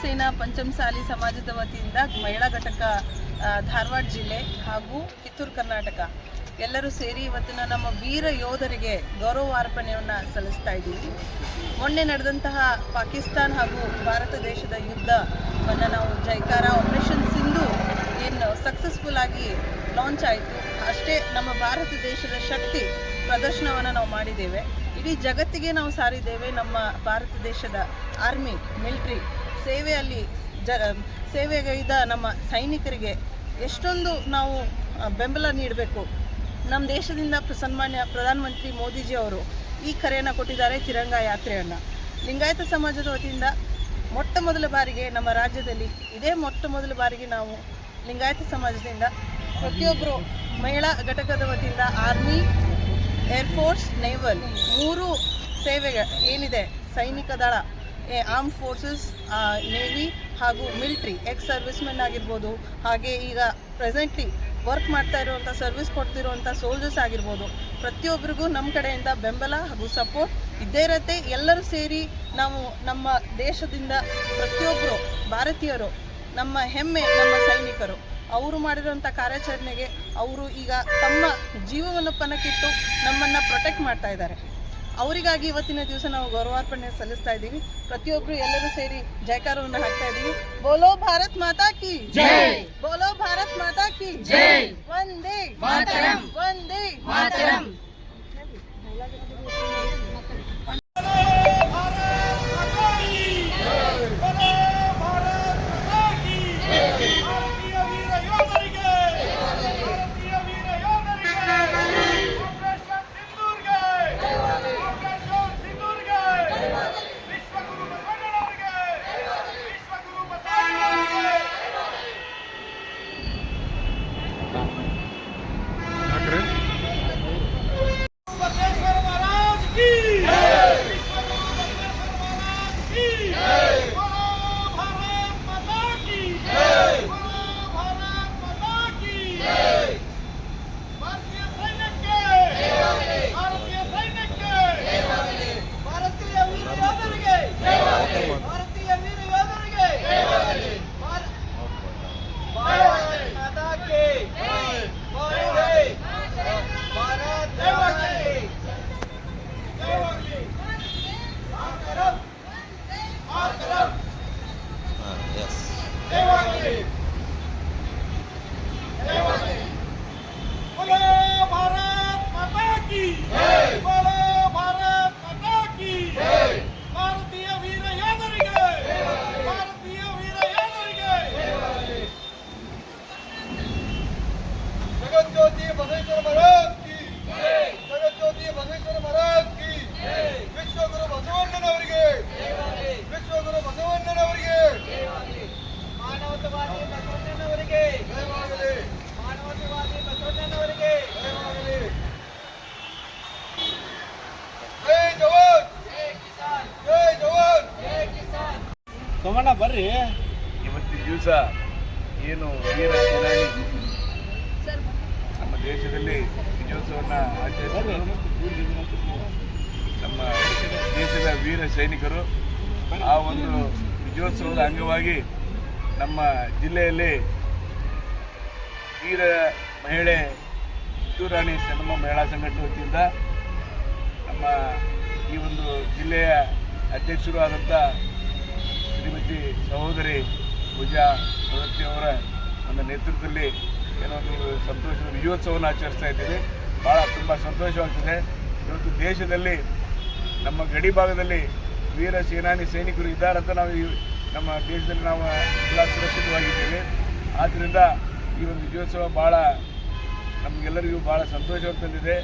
ಸೇನಾ ಪಂಚಮಸಾಲಿ ಸಮಾಜದ ವತಿಯಿಂದ ಮಹಿಳಾ ಘಟಕ ಧಾರವಾಡ ಜಿಲ್ಲೆ ಹಾಗೂ ಕಿತ್ತೂರು ಕರ್ನಾಟಕ ಎಲ್ಲರೂ ಸೇರಿ ಇವತ್ತಿನ ನಮ್ಮ ವೀರ ಯೋಧರಿಗೆ ಗೌರವಾರ್ಪಣೆಯನ್ನು ಸಲ್ಲಿಸ್ತಾ ಇದ್ದೀವಿ. ಮೊನ್ನೆ ನಡೆದಂತಹ ಪಾಕಿಸ್ತಾನ್ ಹಾಗೂ ಭಾರತ ದೇಶದ ಯುದ್ಧವನ್ನು ನಾವು ಜೈಕಾರ ಆಪರೇಷನ್ ಸಿಂಧು ಏನು ಸಕ್ಸಸ್ಫುಲ್ ಆಗಿ ಲಾಂಚ್ ಆಯಿತು. ಅಷ್ಟೇ ನಮ್ಮ ಭಾರತ ದೇಶದ ಶಕ್ತಿ ಪ್ರದರ್ಶನವನ್ನು ನಾವು ಮಾಡಿದ್ದೇವೆ. ಇಡೀ ಜಗತ್ತಿಗೆ ನಾವು ಸಾರಿದ್ದೇವೆ ನಮ್ಮ ಭಾರತ ದೇಶದ ಆರ್ಮಿ ಮಿಲಿಟ್ರಿ ಸೇವೆಯಲ್ಲಿ ಜ ಸೇವೆಗೈದ ನಮ್ಮ ಸೈನಿಕರಿಗೆ ಎಷ್ಟೊಂದು ನಾವು ಬೆಂಬಲ ನೀಡಬೇಕು. ನಮ್ಮ ದೇಶದಿಂದ ಸನ್ಮಾನ್ಯ ಪ್ರಧಾನಮಂತ್ರಿ ಮೋದಿಜಿ ಅವರು ಈ ಕರೆಯನ್ನು ಕೊಟ್ಟಿದ್ದಾರೆ ತಿರಂಗ ಯಾತ್ರೆಯನ್ನು. ಲಿಂಗಾಯತ ಸಮಾಜದ ವತಿಯಿಂದ ಮೊಟ್ಟ ಮೊದಲ ಬಾರಿಗೆ ನಮ್ಮ ರಾಜ್ಯದಲ್ಲಿ ಇದೇ ಮೊಟ್ಟ ಮೊದಲ ಬಾರಿಗೆ ನಾವು ಲಿಂಗಾಯತ ಸಮಾಜದಿಂದ ಪ್ರತಿಯೊಬ್ಬರು ಮಹಿಳಾ ಘಟಕದ ವತಿಯಿಂದ ಆರ್ಮಿ, ಏರ್ಫೋರ್ಸ್, ನೇವಲ್ ಮೂರು ಸೇವೆಗೆ ಏನಿದೆ ಸೈನಿಕ ದಳ ಆರ್ಮ್ ಫೋರ್ಸಸ್ ನೇವಿ ಹಾಗೂ ಮಿಲ್ಟ್ರಿ ಎಕ್ಸ್ ಸರ್ವಿಸ್ಮೆನ್ ಆಗಿರ್ಬೋದು. ಹಾಗೆ ಈಗ ಪ್ರೆಸೆಂಟ್ಲಿ ವರ್ಕ್ ಮಾಡ್ತಾ ಇರುವಂಥ ಸರ್ವಿಸ್ ಕೊಡ್ತಿರುವಂಥ ಸೋಲ್ಜರ್ಸ್ ಆಗಿರ್ಬೋದು. ಪ್ರತಿಯೊಬ್ಬರಿಗೂ ನಮ್ಮ ಕಡೆಯಿಂದ ಬೆಂಬಲ ಹಾಗೂ ಸಪೋರ್ಟ್ ಇದ್ದೇ ಇರತ್ತೆ. ಎಲ್ಲರೂ ಸೇರಿ ನಾವು ನಮ್ಮ ದೇಶದಿಂದ ಪ್ರತಿಯೊಬ್ಬರು ಭಾರತೀಯರು, ನಮ್ಮ ಹೆಮ್ಮೆ, ನಮ್ಮ ಸೈನಿಕರು, ಅವರು ಮಾಡಿರುವಂಥ ಕಾರ್ಯಾಚರಣೆಗೆ ಅವರು ಈಗ ತಮ್ಮ ಜೀವವನ್ನು ಪಣಕ್ಕಿಟ್ಟು ನಮ್ಮನ್ನು ಪ್ರೊಟೆಕ್ಟ್ ಮಾಡ್ತಾ ಇದ್ದಾರೆ. ಅವರಿಗಾಗಿ ಇವತ್ತಿನ ದಿವಸ ನಾವು ಗೌರವಾರ್ಪಣೆ ಸಲ್ಲಿಸ್ತಾ ಇದ್ದೀವಿ. ಪ್ರತಿಯೊಬ್ಬರು ಎಲ್ಲರೂ ಸೇರಿ ಜಯಕಾರವನ್ನು ಹಾಕ್ತಾ ಇದ್ದೀವಿ. ಬೋಲೋ ಭಾರತ್ ಮಾತಾ ಕಿ ಜೈ. ಬೋಲೋ ಭಾರತ್ ಮಾತಾ ಕಿ ಜೈ. ಒಂದೇ ಮಾತರಂ. ಏನು ವೀರ ಸೇನಾನಿ ನಮ್ಮ ದೇಶದಲ್ಲಿ ವಿಜಯೋತ್ಸವವನ್ನು ನಮ್ಮ ದೇಶದ ವೀರ ಸೈನಿಕರು ಆ ಒಂದು ವಿಜಯೋತ್ಸವದ ಅಂಗವಾಗಿ ನಮ್ಮ ಜಿಲ್ಲೆಯಲ್ಲಿ ವೀರ ಮಹಿಳೆ ಕಿತ್ತೂರಾಣಿ ಚೆನ್ನಮ್ಮ ಮಹಿಳಾ ಸಂಘಟನೆ ವತಿಯಿಂದ ನಮ್ಮ ಈ ಒಂದು ಜಿಲ್ಲೆಯ ಅಧ್ಯಕ್ಷರು ಆದಂಥ ಶ್ರೀಮತಿ ಸಹೋದರಿ ಪೂಜಾ ಸದಸ್ಯವರ ಒಂದು ನೇತೃತ್ವದಲ್ಲಿ ಏನೋ ಒಂದು ಸಂತೋಷದ ವಿಜಯೋತ್ಸವವನ್ನು ಆಚರಿಸ್ತಾ ಇದ್ದೀವಿ. ಭಾಳ ತುಂಬ ಸಂತೋಷವಾಗ್ತದೆ. ಇವತ್ತು ದೇಶದಲ್ಲಿ ನಮ್ಮ ಗಡಿ ಭಾಗದಲ್ಲಿ ವೀರ ಸೇನಾನಿ ಸೈನಿಕರು ಇದ್ದಾರಂತ ನಾವು ಈ ನಮ್ಮ ದೇಶದಲ್ಲಿ ನಾವು ಎಲ್ಲ ಸುರಕ್ಷಿತವಾಗಿದ್ದೇವೆ. ಆದ್ದರಿಂದ ಈ ಒಂದು ವಿಜಯೋತ್ಸವ ಭಾಳ ನಮಗೆಲ್ಲರಿಗೂ ಭಾಳ ಸಂತೋಷವಾಗಿ ತಂದಿದೆ.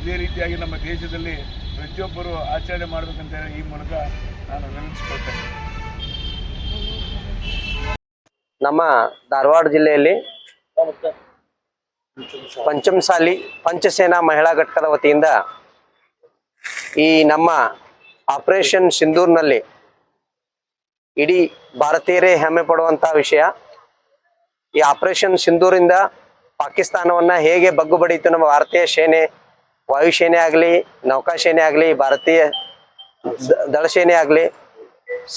ಇದೇ ರೀತಿಯಾಗಿ ನಮ್ಮ ದೇಶದಲ್ಲಿ ಪ್ರತಿಯೊಬ್ಬರು ಆಚರಣೆ ಮಾಡಬೇಕಂತ ಹೇಳಿ ಈ ಮೂಲಕ ನಾನು ವಿನಂತಿಸ್ಕೊಳ್ತೇನೆ ನಮ್ಮ ಧಾರವಾಡ ಜಿಲ್ಲೆಯಲ್ಲಿ ಪಂಚಮಸಾಲಿ ಪಂಚಸೇನಾ ಮಹಿಳಾ ಘಟಕದ ವತಿಯಿಂದ ಈ ನಮ್ಮ ಆಪರೇಷನ್ ಸಿಂಧೂರ್ನಲ್ಲಿ ಇಡೀ ಭಾರತೀಯರೇ ಹೆಮ್ಮೆ ಪಡುವಂತಹ ವಿಷಯ. ಈ ಆಪರೇಷನ್ ಸಿಂಧೂರಿಂದ ಪಾಕಿಸ್ತಾನವನ್ನ ಹೇಗೆ ಬಗ್ಗು ನಮ್ಮ ಭಾರತೀಯ ಸೇನೆ ವಾಯುಸೇನೆ ಆಗಲಿ ನೌಕಾಸೇನೆ ಆಗಲಿ, ಭಾರತೀಯ ದಳಸೇನೆ ಆಗಲಿ,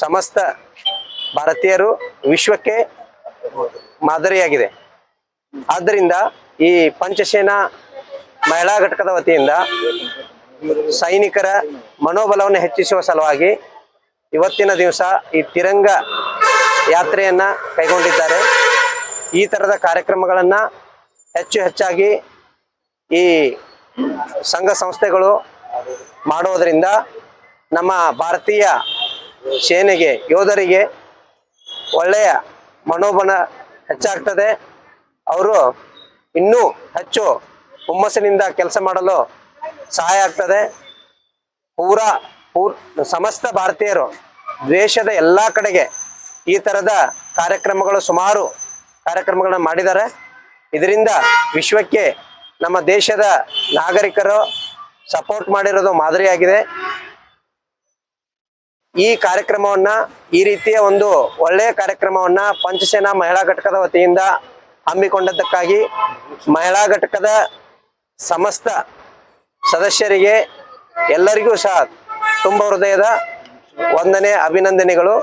ಸಮಸ್ತ ಭಾರತೀಯರು ವಿಶ್ವಕ್ಕೆ ಮಾದರಿಯಾಗಿದೆ. ಆದ್ದರಿಂದ ಈ ಪಂಚಸೇನಾ ಮಹಿಳಾ ಘಟಕದ ವತಿಯಿಂದ ಸೈನಿಕರ ಮನೋಬಲವನ್ನು ಹೆಚ್ಚಿಸುವ ಸಲುವಾಗಿ ಇವತ್ತಿನ ದಿವಸ ಈ ತಿರಂಗ ಯಾತ್ರೆಯನ್ನು ಕೈಗೊಂಡಿದ್ದಾರೆ. ಈ ಥರದ ಕಾರ್ಯಕ್ರಮಗಳನ್ನು ಹೆಚ್ಚು ಹೆಚ್ಚಾಗಿ ಈ ಸಂಘ ಸಂಸ್ಥೆಗಳು ಮಾಡೋದರಿಂದ ನಮ್ಮ ಭಾರತೀಯ ಸೇನೆಗೆ, ಯೋಧರಿಗೆ ಒಳ್ಳೆಯ ಮನೋಬಲ ಹೆಚ್ಚಾಗ್ತದೆ. ಅವರು ಇನ್ನೂ ಹೆಚ್ಚು ಹುಮ್ಮಸ್ಸಿನಿಂದ ಕೆಲಸ ಮಾಡಲು ಸಹಾಯ ಆಗ್ತದೆ. ಪೂರಾ, ಪೂರ್, ಸಮಸ್ತ ಭಾರತೀಯರು ದೇಶದ ಎಲ್ಲ ಕಡೆಗೆ ಈ ಥರದ ಕಾರ್ಯಕ್ರಮಗಳು ಸುಮಾರು ಕಾರ್ಯಕ್ರಮಗಳನ್ನ ಮಾಡಿದ್ದಾರೆ. ಇದರಿಂದ ವಿಶ್ವಕ್ಕೆ ನಮ್ಮ ದೇಶದ ನಾಗರಿಕರು ಸಪೋರ್ಟ್ ಮಾಡಿರೋದು ಮಾದರಿಯಾಗಿದೆ. ಈ ಕಾರ್ಯಕ್ರಮವನ್ನ ಈ ರೀತಿಯ ಒಂದು ಒಳ್ಳೆಯ ಕಾರ್ಯಕ್ರಮವನ್ನ ಪಂಚಸೇನಾ ಮಹಿಳಾ ಘಟಕದ ವತಿಯಿಂದ ಹಮ್ಮಿಕೊಂಡದ್ದಕ್ಕಾಗಿ ಮಹಿಳಾ ಘಟಕದ ಸಮಸ್ತ ಸದಸ್ಯರಿಗೆ ಎಲ್ಲರಿಗೂ ಸಹ ತುಂಬ ಹೃದಯದ ವಂದನೆ, ಅಭಿನಂದನೆಗಳು.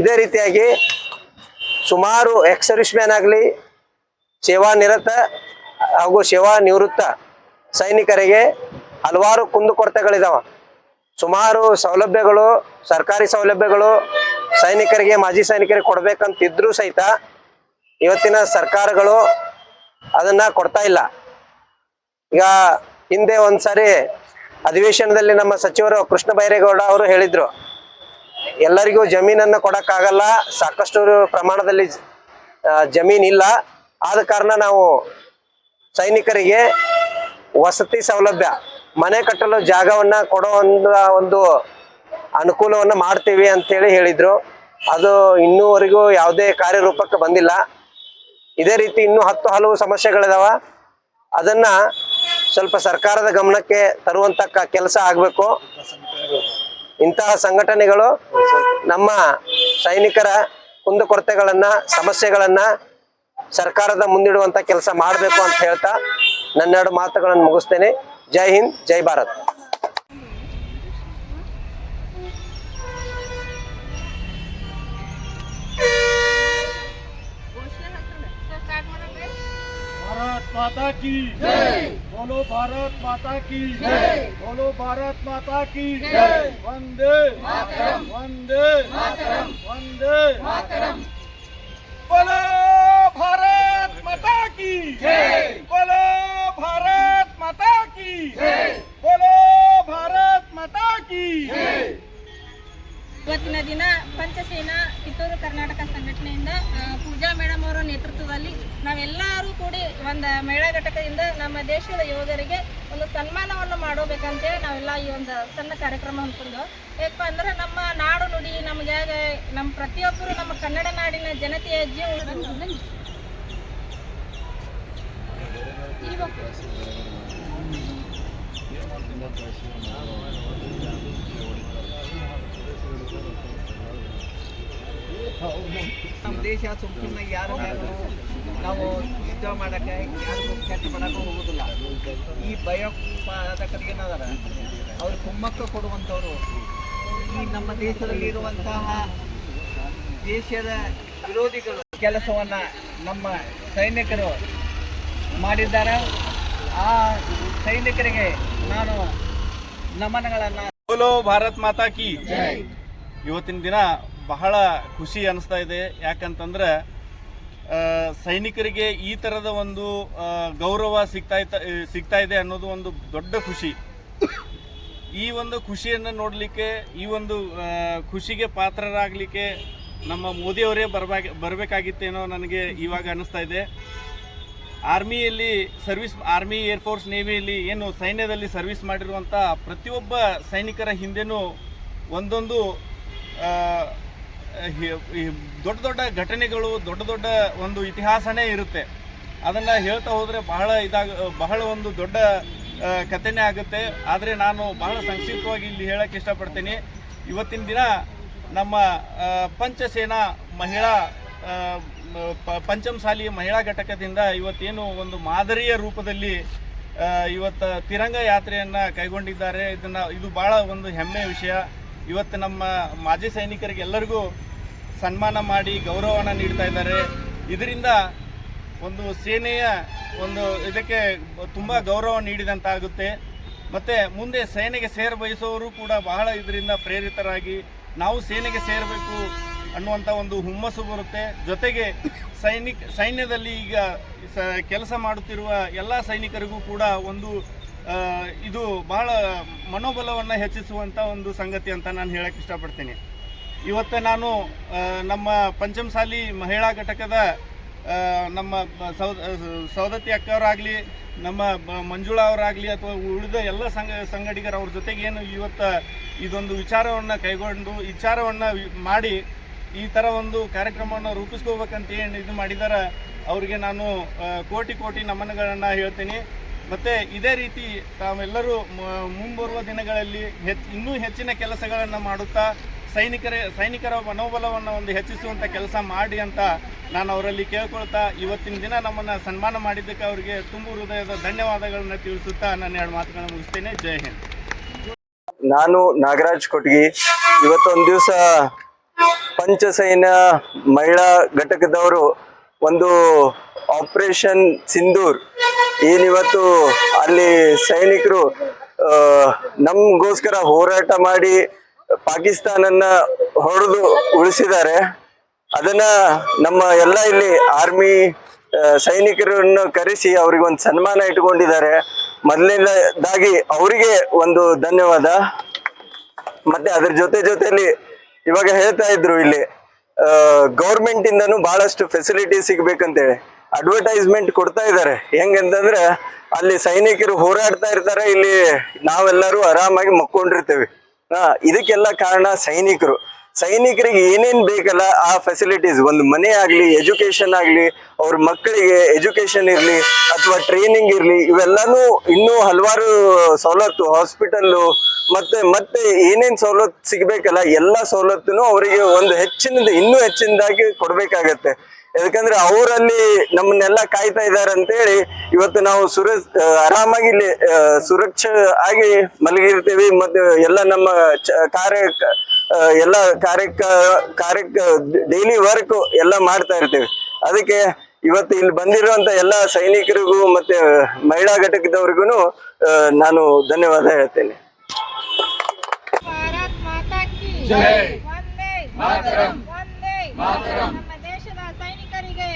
ಇದೇ ರೀತಿಯಾಗಿ ಸುಮಾರು ಎಕ್ಸ್ ಸರ್ವಿಸ್ ಮ್ಯಾನ್ ಆಗಲಿ, ಸೇವಾ ನಿರತ ಹಾಗೂ ಸೇವಾ ನಿವೃತ್ತ ಸೈನಿಕರಿಗೆ ಹಲವಾರು ಕುಂದುಕೊರತೆಗಳಿದಾವ ಸುಮಾರು ಸೌಲಭ್ಯಗಳು, ಸರ್ಕಾರಿ ಸೌಲಭ್ಯಗಳು ಸೈನಿಕರಿಗೆ, ಮಾಜಿ ಸೈನಿಕರಿಗೆ ಕೊಡ್ಬೇಕಂತಿದ್ರೂ ಸಹಿತ ಇವತ್ತಿನ ಸರ್ಕಾರಗಳು ಅದನ್ನ ಕೊಡ್ತಾ ಇಲ್ಲ. ಈಗ ಹಿಂದೆ ಒಂದ್ಸಾರಿ ಅಧಿವೇಶನದಲ್ಲಿ ನಮ್ಮ ಸಚಿವರು ಕೃಷ್ಣ ಬೈರೇಗೌಡ ಅವರು ಹೇಳಿದ್ರು, ಎಲ್ಲರಿಗೂ ಜಮೀನನ್ನು ಕೊಡಕ್ಕಾಗಲ್ಲ, ಸಾಕಷ್ಟು ಪ್ರಮಾಣದಲ್ಲಿ ಜಮೀನಿಲ್ಲ ಆದ ಕಾರಣ ನಾವು ಸೈನಿಕರಿಗೆ ವಸತಿ ಸೌಲಭ್ಯ ಮನೆ ಕಟ್ಟಲು ಜಾಗವನ್ನ ಕೊಡೋ ಒಂದು ಅನುಕೂಲವನ್ನ ಮಾಡ್ತೀವಿ ಅಂತೇಳಿ ಹೇಳಿದ್ರು. ಅದು ಇನ್ನೂವರೆಗೂ ಯಾವುದೇ ಕಾರ್ಯರೂಪಕ್ಕೆ ಬಂದಿಲ್ಲ. ಇದೇ ರೀತಿ ಇನ್ನೂ ಹತ್ತು ಹಲವು ಸಮಸ್ಯೆಗಳಿದಾವ. ಅದನ್ನ ಸ್ವಲ್ಪ ಸರ್ಕಾರದ ಗಮನಕ್ಕೆ ತರುವಂತ ಕೆಲಸ ಆಗಬೇಕು. ಇಂತಹ ಸಂಘಟನೆಗಳು ನಮ್ಮ ಸೈನಿಕರ ಕುಂದುಕೊರತೆಗಳನ್ನ ಸಮಸ್ಯೆಗಳನ್ನ ಸರ್ಕಾರದ ಮುಂದಿಡುವಂತ ಕೆಲಸ ಮಾಡಬೇಕು ಅಂತ ಹೇಳ್ತಾ ನನ್ನೆರಡು ಮಾತುಗಳನ್ನು ಮುಗಿಸ್ತೇನೆ. जय हिंद जय भारत। भारत माता की बोलो भारत माता की बोलो भारत माता की वंदे वंदे वंदे बोलो भारत माता की बोलो माता की जय बोलो भारत माता की जय ಇವತ್ತಿನ ದಿನ ಪಂಚಸೇನಾ ಕಿತ್ತೂರು ಕರ್ನಾಟಕ ಸಂಘಟನೆಯಿಂದ ಆ, ಪೂಜಾ ಮೇಡಮ್ ಅವರ ನೇತೃತ್ವದಲ್ಲಿ ನಾವೆಲ್ಲರೂ ಕೂಡಿ ಒಂದು ಮಹಿಳಾ ಘಟಕದಿಂದ ನಮ್ಮ ದೇಶದ ಯೋಧರಿಗೆ ಒಂದು ಸನ್ಮಾನವನ್ನು ಮಾಡಬೇಕಂತೇಳಿ ನಾವೆಲ್ಲ ಈ ಒಂದು ಸಣ್ಣ ಕಾರ್ಯಕ್ರಮ ಹಮ್ಮಿಕೊಂಡು ಯಾಕಪ್ಪ ಅಂದ್ರೆ ನಮ್ಮ ನಾಡು ನುಡಿ ನಮಗೆ ನಮ್ಮ ಪ್ರತಿಯೊಬ್ಬರು ನಮ್ಮ ಕನ್ನಡ ನಾಡಿನ ಜನತೆಯ ಜೀವ ನಮ್ಮ ದೇಶ ಸುಮ್ಮನೆ ಯಾರು ನಾವು ಯುದ್ಧ ಮಾಡಕ್ಕೆ ಯಾರಿಗೂ ಕೆಟ್ಟ ಮಾಡೋಕ್ಕೂ ಹೋಗೋದಿಲ್ಲ. ಈ ಭಯೋತ್ಪಾದಕರಿಗೆ ಏನದಾರ? ಅವ್ರು ಕುಮ್ಮಕ್ಕ ಕೊಡುವಂಥವ್ರು. ಈ ನಮ್ಮ ದೇಶದಲ್ಲಿ ಇರುವಂತಹ ದೇಶದ ವಿರೋಧಿಗಳು ಕೆಲಸವನ್ನು ನಮ್ಮ ಸೈನಿಕರು ಮಾಡಿದ್ದಾರೆ. ಆ ಸೈನಿಕರಿಗೆ ನಾನು ನಮನಗಳನ್ನು ಬೋಲೋ ಭಾರತ್ ಮಾತಾ ಕಿ. ಇವತ್ತಿನ ದಿನ ಬಹಳ ಖುಷಿ ಅನಿಸ್ತಾ ಇದೆ. ಯಾಕಂತಂದ್ರೆ ಸೈನಿಕರಿಗೆ ಈ ಥರದ ಒಂದು ಗೌರವ ಸಿಗ್ತಾ ಸಿಗ್ತಾ ಇದೆ ಅನ್ನೋದು ಒಂದು ದೊಡ್ಡ ಖುಷಿ. ಈ ಒಂದು ಖುಷಿಯನ್ನು ನೋಡಲಿಕ್ಕೆ ಈ ಒಂದು ಖುಷಿಗೆ ಪಾತ್ರರಾಗಲಿಕ್ಕೆ ನಮ್ಮ ಮೋದಿಯವರೇ ಬರ್ಬೇಕು ಬರಬೇಕಾಗಿತ್ತೇನೋ ನನಗೆ ಇವಾಗ ಅನಿಸ್ತಾ ಇದೆ. ಆರ್ಮಿಯಲ್ಲಿ ಸರ್ವಿಸ್, ಆರ್ಮಿ ಏರ್ಫೋರ್ಸ್ ನೇವಿಯಲ್ಲಿ ಏನು ಸೈನ್ಯದಲ್ಲಿ ಸರ್ವಿಸ್ ಮಾಡಿರುವಂಥ ಪ್ರತಿಯೊಬ್ಬ ಸೈನಿಕರ ಹಿಂದೆನೂ ಒಂದೊಂದು ದೊಡ್ಡ ದೊಡ್ಡ ಘಟನೆಗಳು, ದೊಡ್ಡ ದೊಡ್ಡ ಒಂದು ಇತಿಹಾಸನೇ ಇರುತ್ತೆ. ಅದನ್ನು ಹೇಳ್ತಾ ಹೋದರೆ ಬಹಳ ಇದಾಗ, ಬಹಳ ಒಂದು ದೊಡ್ಡ ಕಥೆನೇ ಆಗುತ್ತೆ. ಆದರೆ ನಾನು ಬಹಳ ಸಂಕ್ಷಿಪ್ತವಾಗಿ ಇಲ್ಲಿ ಹೇಳಕ್ಕೆ ಇಷ್ಟಪಡ್ತೀನಿ. ಇವತ್ತಿನ ದಿನ ನಮ್ಮ ಪಂಚಸೇನಾ ಮಹಿಳಾ ಪಂಚಮಸಾಲಿ ಮಹಿಳಾ ಘಟಕದಿಂದ ಇವತ್ತೇನು ಒಂದು ಮಾದರಿಯ ರೂಪದಲ್ಲಿ ಇವತ್ತು ತಿರಂಗ ಯಾತ್ರೆಯನ್ನು ಕೈಗೊಂಡಿದ್ದಾರೆ. ಇದನ್ನು, ಇದು ಭಾಳ ಒಂದು ಹೆಮ್ಮೆಯ ವಿಷಯ. ಇವತ್ತು ನಮ್ಮ ಮಾಜಿ ಸೈನಿಕರಿಗೆ ಎಲ್ಲರಿಗೂ ಸನ್ಮಾನ ಮಾಡಿ ಗೌರವವನ್ನು ನೀಡ್ತಾ ಇದ್ದಾರೆ. ಇದರಿಂದ ಒಂದು ಸೇನೆಯ ಒಂದು ಇದಕ್ಕೆ ತುಂಬ ಗೌರವ ನೀಡಿದಂತಾಗುತ್ತೆ. ಮತ್ತು ಮುಂದೆ ಸೇನೆಗೆ ಸೇರ ಬಯಸೋರು ಕೂಡ ಬಹಳ ಇದರಿಂದ ಪ್ರೇರಿತರಾಗಿ ನಾವು ಸೇನೆಗೆ ಸೇರಬೇಕು ಅನ್ನುವಂಥ ಒಂದು ಹುಮ್ಮಸ್ಸು ಬರುತ್ತೆ. ಜೊತೆಗೆ ಸೈನಿಕ, ಸೈನ್ಯದಲ್ಲಿ ಈಗ ಸ, ಕೆಲಸ ಮಾಡುತ್ತಿರುವ ಎಲ್ಲ ಸೈನಿಕರಿಗೂ ಕೂಡ ಒಂದು ಇದು ಬಹಳ ಮನೋಬಲವನ್ನು ಹೆಚ್ಚಿಸುವಂಥ ಒಂದು ಸಂಗತಿ ಅಂತ ನಾನು ಹೇಳಕ್ಕೆ ಇಷ್ಟಪಡ್ತೀನಿ. ಇವತ್ತು ನಾನು ನಮ್ಮ ಪಂಚಮಸಾಲಿ ಮಹಿಳಾ ಘಟಕದ ನಮ್ಮ ಸೌ ಸೌದತ್ತಿ ಅಕ್ಕವರಾಗಲಿ, ನಮ್ಮ ಮಂಜುಳಾ ಅವರಾಗಲಿ ಅಥವಾ ಉಳಿದ ಎಲ್ಲ ಸಂಘ, ಸಂಘಟಿಗರ ಅವ್ರ ಜೊತೆಗೇನು ಇವತ್ತು ಇದೊಂದು ವಿಚಾರವನ್ನು ಕೈಗೊಂಡು, ವಿಚಾರವನ್ನು ಮಾಡಿ ಈ ಥರ ಒಂದು ಕಾರ್ಯಕ್ರಮವನ್ನು ರೂಪಿಸ್ಕೋಬೇಕಂತ ಏನು ಇದು ಮಾಡಿದಾರೆ, ಅವರಿಗೆ ನಾನು ಕೋಟಿ ಕೋಟಿ ನಮನಗಳನ್ನು ಹೇಳ್ತೀನಿ. ಮತ್ತೆ ಇದೇ ರೀತಿ ತಾವೆಲ್ಲರೂ ಮುಂಬರುವ ದಿನಗಳಲ್ಲಿ ಹೆಚ್ಚು, ಇನ್ನೂ ಹೆಚ್ಚಿನ ಕೆಲಸಗಳನ್ನು ಮಾಡುತ್ತಾ, ಸೈನಿಕರ ಸೈನಿಕರ ಮನೋಬಲವನ್ನು ಒಂದು ಹೆಚ್ಚಿಸುವಂಥ ಕೆಲಸ ಮಾಡಿ ಅಂತ ನಾನು ಅವರಲ್ಲಿ ಕೇಳ್ಕೊಳ್ತಾ, ಇವತ್ತಿನ ದಿನ ನಮ್ಮನ್ನ ಸನ್ಮಾನ ಮಾಡಿದ್ದಕ್ಕೆ ಅವರಿಗೆ ತುಂಬು ಹೃದಯದ ಧನ್ಯವಾದಗಳನ್ನು ತಿಳಿಸುತ್ತಾ ನಾನು ಎರಡು ಮಾತುಗಳನ್ನು ಮುಗಿಸ್ತೇನೆ. ಜೈ ಹಿಂದ್. ನಾನು ನಾಗರಾಜ್ ಕೊಟ್ಗಿ, ಇವತ್ತೊಂದು ದಿವಸ ಪಂಚಸೈನ್ಯ ಮಹಿಳಾ ಘಟಕದವರು ಒಂದು ಆಪರೇಷನ್ ಸಿಂಧೂರ್. ಏನಿವತ್ತು ಅಲ್ಲಿ ಸೈನಿಕರು ನಮಗೋಸ್ಕರ ಹೋರಾಟ ಮಾಡಿ ಪಾಕಿಸ್ತಾನನ್ನ ಹೊಡೆದು ಉಳಿಸಿದ್ದಾರೆ. ಅದನ್ನ ನಮ್ಮ ಎಲ್ಲ ಇಲ್ಲಿ ಆರ್ಮಿ ಸೈನಿಕರನ್ನು ಕರೆಸಿ ಅವ್ರಿಗೆ ಒಂದು ಸನ್ಮಾನ ಇಟ್ಕೊಂಡಿದ್ದಾರೆ. ಮೊದಲನೇದಾಗಿ ಅವರಿಗೆ ಒಂದು ಧನ್ಯವಾದ. ಮತ್ತೆ ಅದ್ರ ಜೊತೆ ಜೊತೆಲಿ ಇವಾಗ ಹೇಳ್ತಾ ಇದ್ರು ಇಲ್ಲಿ ಗೌರ್ಮೆಂಟ್ ಇಂದನು ಬಹಳಷ್ಟು ಫೆಸಿಲಿಟಿ ಸಿಗ್ಬೇಕಂತೇಳಿ. ಅಡ್ವರ್ಟೈಸ್ಮೆಂಟ್ ಕೊಡ್ತಾ ಇದ್ದಾರೆ. ಹೆಂಗಂತಂದ್ರೆ ಅಲ್ಲಿ ಸೈನಿಕರು ಹೋರಾಡ್ತಾ ಇರ್ತಾರೆ, ಇಲ್ಲಿ ನಾವೆಲ್ಲರೂ ಆರಾಮಾಗಿ ಮಕ್ಕೊಂಡಿರ್ತೇವೆ. ಹಾ ಇದಕ್ಕೆಲ್ಲ ಕಾರಣ ಸೈನಿಕರು. ಸೈನಿಕರಿಗೆ ಏನೇನ್ ಬೇಕಲ್ಲ, ಆ ಫೆಸಿಲಿಟೀಸ್ ಒಂದು ಮನೆ ಆಗ್ಲಿ ಎಜುಕೇಶನ್ ಆಗ್ಲಿ, ಅವ್ರ ಮಕ್ಕಳಿಗೆ ಎಜುಕೇಶನ್ ಇರ್ಲಿ, ಅಥವಾ ಟ್ರೈನಿಂಗ್ ಇರ್ಲಿ, ಇವೆಲ್ಲಾನು ಇನ್ನೂ ಹಲವಾರು ಸವಲತ್ತು ಹಾಸ್ಪಿಟಲ್ಲು ಮತ್ತೆ ಮತ್ತೆ ಏನೇನ್ ಸವಲತ್ತು ಸಿಗ್ಬೇಕಲ್ಲ, ಎಲ್ಲ ಸವಲತ್ತುನು ಅವರಿಗೆ ಒಂದು ಹೆಚ್ಚಿನದು, ಇನ್ನೂ ಹೆಚ್ಚಿನದಾಗಿ ಕೊಡ್ಬೇಕಾಗತ್ತೆ. ಯಾಕಂದ್ರೆ ಅವರಲ್ಲಿ ನಮ್ಮನ್ನೆಲ್ಲ ಕಾಯ್ತಾ ಇದ್ದಾರೆ ಅಂತೇಳಿ, ಇವತ್ತು ನಾವು ಸುರ, ಆರಾಮಾಗಿ ಸುರಕ್ಷ ಆಗಿ ಮಲಗಿರ್ತೀವಿ, ಮತ್ತೆ ಎಲ್ಲ ನಮ್ಮ ಕಾರ್ಯ ಎಲ್ಲ ಕಾರ್ಯಕ್ಕ ಕಾರ್ಯಕ್ಕ ಡೈಲಿ ವರ್ಕ್ ಎಲ್ಲ ಮಾಡ್ತಾ ಇರ್ತೀವಿ. ಅದಕ್ಕೆ ಇವತ್ತು ಇಲ್ಲಿ ಬಂದಿರುವಂತ ಎಲ್ಲ ಸೈನಿಕರಿಗೂ ಮತ್ತೆ ಮಹಿಳಾ ಘಟಕದವ್ರಿಗೂ ನಾನು ಧನ್ಯವಾದ ಹೇಳ್ತೇನೆ. ಭಾರತ್ ಮಾತಾ ಕಿ ವಂದೇ. ವಂದೇ. ನಮ್ಮ ದೇಶದ ಸೈನಿಕರಿಗೆ.